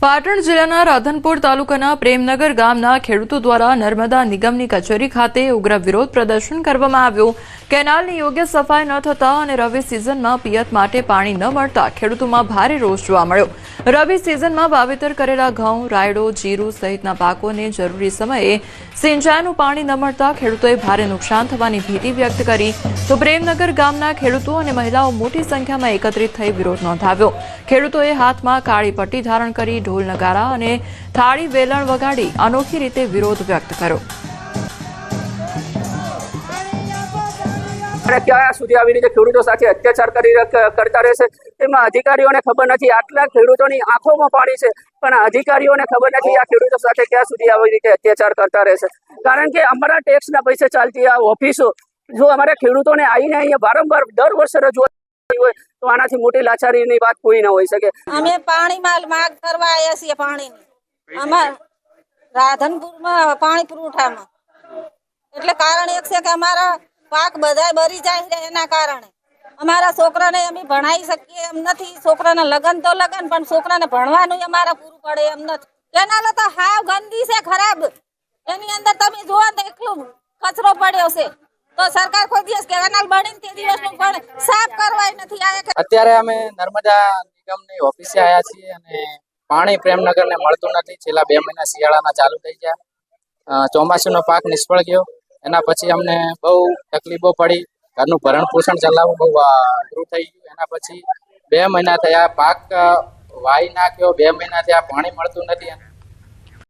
પાટણ જિલ્લાના રાધનપુર તાલુકાના પ્રેમનગર ગામના ખેડૂતો દ્વારા નર્મદા નિગમની કચેરી ખાતે ઉગ્ર વિરોધ પ્રદર્શન કરવામાં આવ્યું. કેનાલની યોગ્ય સફાઈ ન થતા અને રવિ સિઝનમાં પિયત માટે પાણી ન મળતા ખેડૂતોમાં ભારે રોષ જોવા મળ્યો. રવિ સિઝનમાં વાવેતર કરેલા ઘઉં, રાયડો, જીરું સહિતના પાકોને જરૂરી સમયે સિંચાઈનું પાણી ન મળતા ખેડૂતોએ ભારે નુકસાન થવાની ભીતિ વ્યક્ત કરી. તો પ્રેમનગર ગામના ખેડૂતો અને મહિલાઓ મોટી સંખ્યામાં એકત્રિત થઈ વિરોધ નોંધાવ્યો. ખેડૂતોએ હાથમાં કાળી પટ્ટી ધારણ કરી ઢોલ નગારા અને થાળી વેલણ વગાડી અનોખી રીતે વિરોધ વ્યક્ત કર્યો. અને ક્યાં સુધી આવી રીતે ખેડૂતો સાથે અત્યાચાર કરી કરતા રહેશે એમાં અધિકારીઓને ખબર નથી. આટલા ખેડૂતોની આંખોમાં પાણી છે, પણ અધિકારીઓને ખબર નથી આ ખેડૂતો સાથે ક્યાં સુધી આવી રીતે અત્યાચાર કરતા રહેશે કારણ કે અમારા ટેક્સના પૈસે ચાલતી આ ઓફિસો, જો અમારા ખેડૂતોને આવીને અહીંયા વારંવાર દર વર્ષે રજૂઆત હોય, તો આનાથી મોટી લાચારીની વાત કોઈ ના હોઈ શકે. અમે પાણીમાં માગ કરવા આવ્યા છીએ પાણીની. અમાર રાધનપુરમાં પાણી પુરવઠામાં. એટલે કારણ એક છે કે અમારા પાક બધા બરી જાય છે એના કારણે. અમારા છોકરાને અમે ભણાવી શકીએ એમ નથી. છોકરાને લગન તો લગન, પણ છોકરાને ભણવાનું અમારે પૂરું પડે એમ નથી. કેનાલો તો હાવ ગંદી છે ખરાબ. એની અંદર તમે જોવો તો એટલું કચરો પડ્યો છે. તો સરકાર કોઈ દિવસ કેનાલ બની તે દિવસનું પણ સાફ કરવાય નથી. અત્યારે અમે નર્મદા નિગમની ઓફિસે આવ્યા છીએ અને પાણી પ્રેમનગર ને મળતું નથી. છેલ્લા બે મહિના શિયાળાના ચાલુ થઈ ગયા. ચોમાસુનો પાક નિષ્ફળ ગયો. એના પછી અમને બહુ તકલીફો પડી. ઘરનું ભરણ પોષણ ચલાવવું બહુ અઘરું થઈ ગયું. એના પછી બે મહિના થયા, પાક વાઈ નાખ્યો. બે મહિના થયા પાણી મળતું નથી.